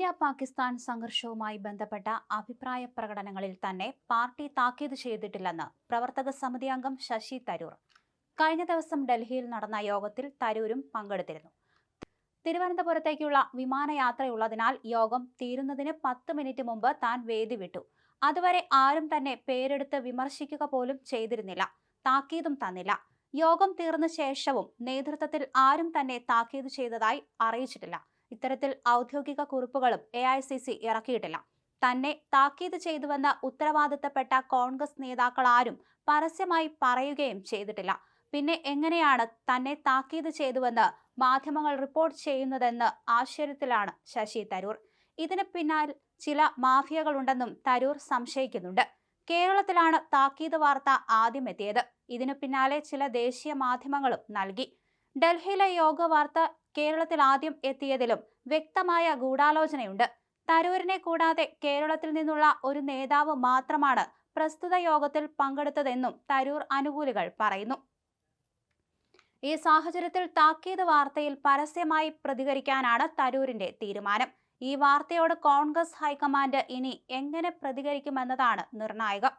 India Pakistan സംഘർഷവുമായി ബന്ധപ്പെട്ട അഭിപ്രായ പ്രകടനങ്ങളിൽ തന്നെ പാർട്ടി താക്കീത് ചെയ്തിട്ടില്ലെന്ന് പ്രവർത്തക സമിതി അംഗം ശശി തരൂർ. കഴിഞ്ഞ ദിവസം ഡൽഹിയിൽ നടന്ന യോഗത്തിൽ തരൂരും പങ്കെടുത്തിരുന്നു. തിരുവനന്തപുരത്തേക്കുള്ള വിമാനയാത്രയുള്ളതിനാൽ യോഗം തീരുന്നതിന് പത്ത് മിനിറ്റ് മുമ്പ് താൻ വേദി വിട്ടു. അതുവരെ ആരും തന്നെ പേരെടുത്ത് വിമർശിക്കുക പോലും ചെയ്തിരുന്നില്ല. താക്കീതും തന്നില്ല. യോഗം തീർന്ന ശേഷവും നേതൃത്വത്തിൽ ആരും തന്നെ താക്കീത് ചെയ്തതായി അറിയിച്ചിട്ടില്ല. ഇത്തരത്തിൽ ഔദ്യോഗിക കുറിപ്പുകളും എ ഇറക്കിയിട്ടില്ല. തന്നെ താക്കീത് ചെയ്തുവെന്ന് ഉത്തരവാദിത്തപ്പെട്ട കോൺഗ്രസ് നേതാക്കൾ ആരും പരസ്യമായി പറയുകയും ചെയ്തിട്ടില്ല. പിന്നെ എങ്ങനെയാണ് തന്നെ താക്കീത് ചെയ്തുവെന്ന് മാധ്യമങ്ങൾ റിപ്പോർട്ട് ചെയ്യുന്നതെന്ന് ആശ്ചര്യത്തിലാണ് ശശി തരൂർ. ഇതിന് പിന്നാൽ ചില മാഫിയകളുണ്ടെന്നും തരൂർ സംശയിക്കുന്നുണ്ട്. കേരളത്തിലാണ് താക്കീത് വാർത്ത ആദ്യം എത്തിയത്. ഇതിനു പിന്നാലെ ചില ദേശീയ മാധ്യമങ്ങളും നൽകി. ഡൽഹിയിലെ യോഗ വാർത്ത കേരളത്തിൽ ആദ്യം എത്തിയതിലും വ്യക്തമായ ഗൂഢാലോചനയുണ്ട്. തരൂരിനെ കൂടാതെ കേരളത്തിൽ നിന്നുള്ള ഒരു നേതാവ് മാത്രമാണ് പ്രസ്തുത യോഗത്തിൽ പങ്കെടുത്തതെന്നും തരൂർ അനുകൂലികൾ പറയുന്നു. ഈ സാഹചര്യത്തിൽ താക്കീത് വാർത്തയിൽ പരസ്യമായി പ്രതികരിക്കാനാണ് തരൂരിന്റെ തീരുമാനം. ഈ വാർത്തയോട് കോൺഗ്രസ് ഹൈക്കമാൻഡ് ഇനി എങ്ങനെ പ്രതികരിക്കുമെന്നതാണ് നിർണായകം.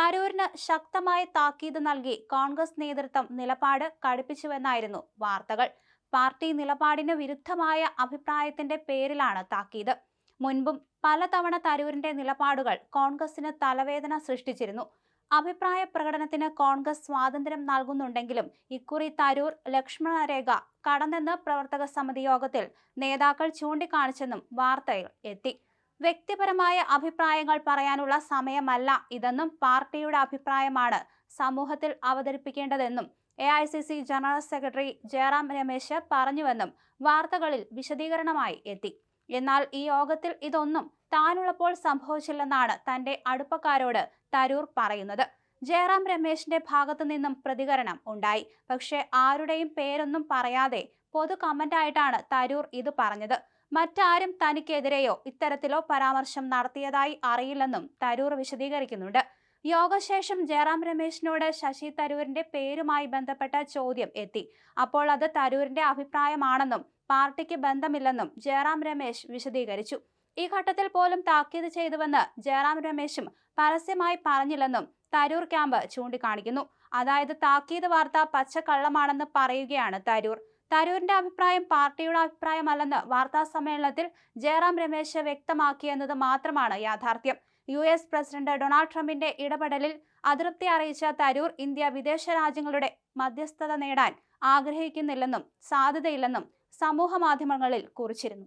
തരൂരിന് ശക്തമായ താക്കീത് നൽകി കോൺഗ്രസ് നേതൃത്വം നിലപാട് കടുപ്പിച്ചുവെന്നായിരുന്നു വാർത്തകൾ. പാർട്ടി നിലപാടിന് വിരുദ്ധമായ അഭിപ്രായത്തിന്റെ പേരിലാണ് താക്കീത്. മുൻപും പലതവണ തരൂരിന്റെ നിലപാടുകൾ കോൺഗ്രസിന് തലവേദന സൃഷ്ടിച്ചിരുന്നു. അഭിപ്രായ പ്രകടനത്തിന് കോൺഗ്രസ് സ്വാതന്ത്ര്യം നൽകുന്നുണ്ടെങ്കിലും ഇക്കുറി തരൂർ ലക്ഷ്മണരേഖ കടന്നെന്ന് പ്രവർത്തക സമിതി യോഗത്തിൽ നേതാക്കൾ ചൂണ്ടിക്കാണിച്ചെന്നും വാർത്തയിൽ എത്തി. വ്യക്തിപരമായ അഭിപ്രായങ്ങൾ പറയാനുള്ള സമയമല്ല ഇതെന്നും പാർട്ടിയുടെ അഭിപ്രായമാണ് സമൂഹത്തിൽ അവതരിപ്പിക്കേണ്ടതെന്നും A I C C general secretary Jairam Ramesh പറഞ്ഞുവെന്നും വാർത്തകളിൽ വിശദീകരണമായി എത്തി. എന്നാൽ ഈ യോഗത്തിൽ ഇതൊന്നും താനുള്ളപ്പോൾ സംഭവിച്ചില്ലെന്നാണ് തന്റെ അടുപ്പക്കാരോട് തരൂർ പറയുന്നത്. ജയറാം രമേശിന്റെ ഭാഗത്തു നിന്നും പ്രതികരണം ഉണ്ടായി. പക്ഷേ ആരുടെയും പേരൊന്നും പറയാതെ പൊതു കമന്റായിട്ടാണ് തരൂർ ഇത് പറഞ്ഞത്. മറ്റാരും തനിക്കെതിരെയോ ഇത്തരത്തിലോ പരാമർശം നടത്തിയതായി അറിയില്ലെന്നും തരൂർ വിശദീകരിക്കുന്നുണ്ട്. യോഗശേഷം ജയറാം രമേശിനോട് ശശി തരൂരിന്റെ പേരുമായി ബന്ധപ്പെട്ട ചോദ്യം എത്തി. അപ്പോൾ അത് തരൂരിന്റെ അഭിപ്രായമാണെന്നും പാർട്ടിക്ക് ബന്ധമില്ലെന്നും ജയറാം രമേശ് വിശദീകരിച്ചു. ഈ ഘട്ടത്തിൽ പോലും താക്കീത് ചെയ്തുവെന്ന് ജയറാം രമേശും പരസ്യമായി പറഞ്ഞില്ലെന്നും തരൂർ ക്യാമ്പ് ചൂണ്ടിക്കാണിക്കുന്നു. അതായത് താക്കീത് വാർത്ത പച്ചക്കള്ളമാണെന്ന് പറയുകയാണ് തരൂർ. തരൂരിന്റെ അഭിപ്രായം പാർട്ടിയുടെ അഭിപ്രായമല്ലെന്ന് വാർത്താ സമ്മേളനത്തിൽ ജയറാം രമേശ് വ്യക്തമാക്കിയെന്നത് മാത്രമാണ് യാഥാർത്ഥ്യം. യു എസ് പ്രസിഡന്റ് ഡൊണാൾഡ് ട്രംപിന്റെ ഇടപെടലിൽ അതൃപ്തി അറിയിച്ച തരൂർ ഇന്ത്യ വിദേശ രാജ്യങ്ങളുടെ മധ്യസ്ഥത നേടാൻ ആഗ്രഹിക്കുന്നില്ലെന്നും സാധ്യതയില്ലെന്നും സമൂഹ മാധ്യമങ്ങളിൽ കുറിച്ചിരുന്നു.